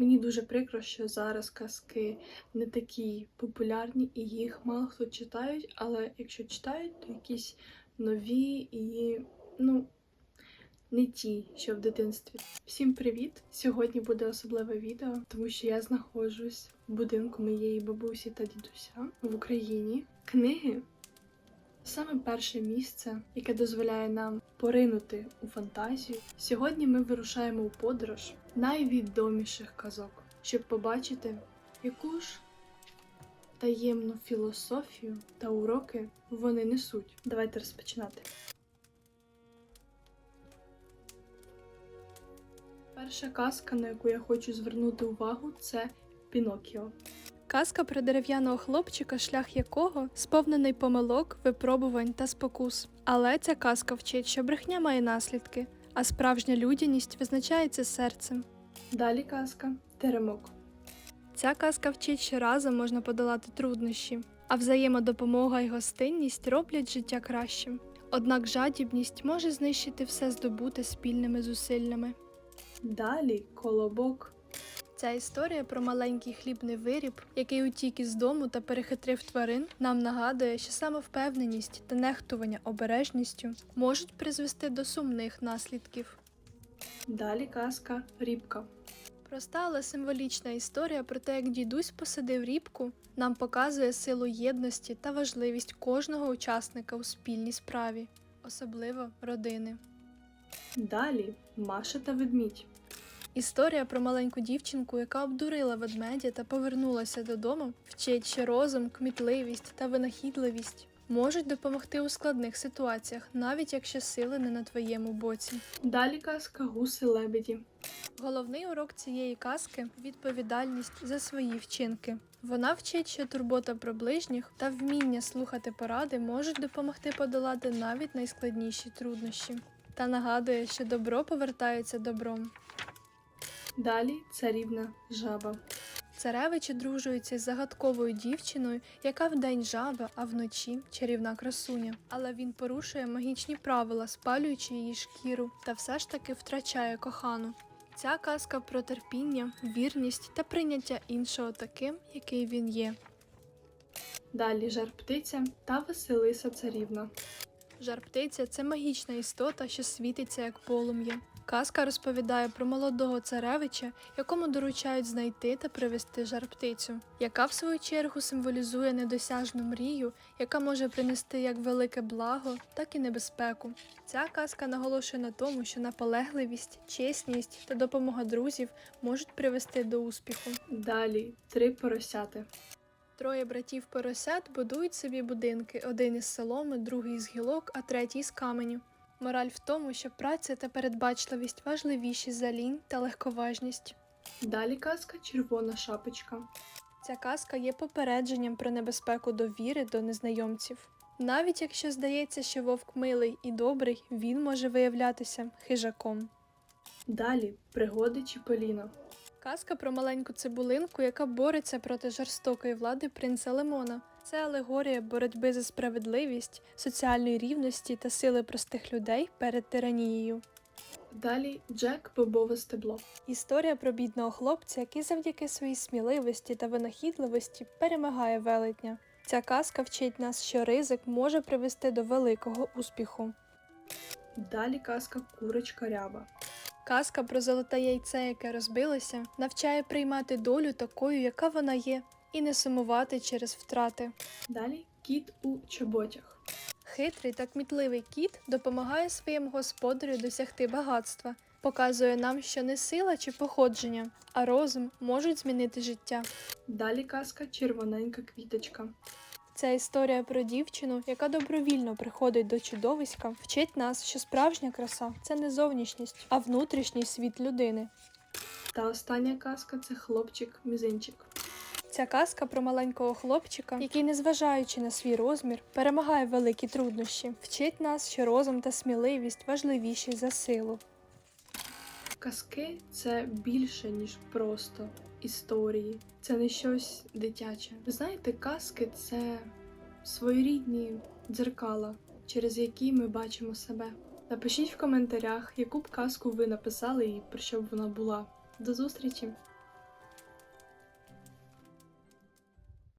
Мені дуже прикро, що зараз казки не такі популярні і їх мало хто читають, але якщо читають, то якісь нові і ну не ті, що в дитинстві. Всім привіт! Сьогодні буде особливе відео, тому що я знаходжусь в будинку моєї бабусі та дідуся в Україні. Книги саме перше місце, яке дозволяє нам поринути у фантазію. Сьогодні ми вирушаємо у подорож найвідоміших казок, щоб побачити, яку ж таємну філософію та уроки вони несуть. Давайте розпочинати. Перша казка, на яку я хочу звернути увагу, це Пінокіо. Казка про дерев'яного хлопчика, шлях якого сповнений помилок, випробувань та спокус. Але ця казка вчить, що брехня має наслідки, а справжня людяність визначається серцем. Далі казка Теремок. Ця казка вчить, що разом можна подолати труднощі, а взаємодопомога і гостинність роблять життя кращим. Однак жадібність може знищити все здобуте спільними зусиллями. Далі Колобок. Ця історія про маленький хлібний виріб, який утік із дому та перехитрив тварин, нам нагадує, що самовпевненість та нехтування обережністю можуть призвести до сумних наслідків. Далі казка Рібка. Проста, але символічна історія про те, як дідусь посадив рібку, нам показує силу єдності та важливість кожного учасника у спільній справі, особливо родини. Далі Маша та ведмідь. Історія про маленьку дівчинку, яка обдурила ведмедя та повернулася додому, вчить, що розум, кмітливість та винахідливість можуть допомогти у складних ситуаціях, навіть якщо сили не на твоєму боці. Далі казка Гуси лебеді. Головний урок цієї казки відповідальність за свої вчинки. Вона вчить, що турбота про ближніх та вміння слухати поради можуть допомогти подолати навіть найскладніші труднощі. Та нагадує, що добро повертається добром. Далі царівна жаба. Царевич одружується з загадковою дівчиною, яка вдень жаба, а вночі чарівна красуня. Але він порушує магічні правила, спалюючи її шкіру, та все ж таки втрачає кохану. Ця казка про терпіння, вірність та прийняття іншого таким, який він є. Далі жар птиця та Василиса царівна. Жар-птиця це магічна істота, що світиться як полум'я. Казка розповідає про молодого царевича, якому доручають знайти та привезти жар-птицю, яка в свою чергу символізує недосяжну мрію, яка може принести як велике благо, так і небезпеку. Ця казка наголошує на тому, що наполегливість, чесність та допомога друзів можуть привести до успіху. Далі три поросяти. Троє братів поросят будують собі будинки: один із соломи, другий з гілок, а третій з каменю. Мораль в тому, що праця та передбачливість важливіші за лінь та легковажність. Далі казка Червона шапочка. Ця казка є попередженням про небезпеку довіри до незнайомців. Навіть якщо здається, що вовк милий і добрий, він може виявлятися хижаком. Далі пригоди Чіполіно. Казка про маленьку цибулинку, яка бореться проти жорстокої влади принца Лимона. Це алегорія боротьби за справедливість, соціальної рівності та сили простих людей перед тиранією. Далі Джек Бобове стебло. Історія про бідного хлопця, який завдяки своїй сміливості та винахідливості перемагає велетня. Ця казка вчить нас, що ризик може привести до великого успіху. Далі казка Курочка ряба. Казка про золоте яйце, яке розбилося, навчає приймати долю такою, яка вона є, і не сумувати через втрати. Далі кіт у чоботях. Хитрий та кмітливий кіт допомагає своєму господарю досягти багатства, показує нам, що не сила чи походження, а розум можуть змінити життя. Далі казка Червоненька квіточка. Ця історія про дівчину, яка добровільно приходить до чудовиська, вчить нас, що справжня краса це не зовнішність, а внутрішній світ людини. Та остання казка це хлопчик Мізинчик. Ця казка про маленького хлопчика, який, незважаючи на свій розмір, перемагає великі труднощі, вчить нас, що розум та сміливість важливіші за силу. Казки це більше, ніж просто історії. Це не щось дитяче. Ви знаєте, казки це своєрідні дзеркала, через які ми бачимо себе. Напишіть в коментарях, яку б казку ви написали і про що б вона була. До зустрічі!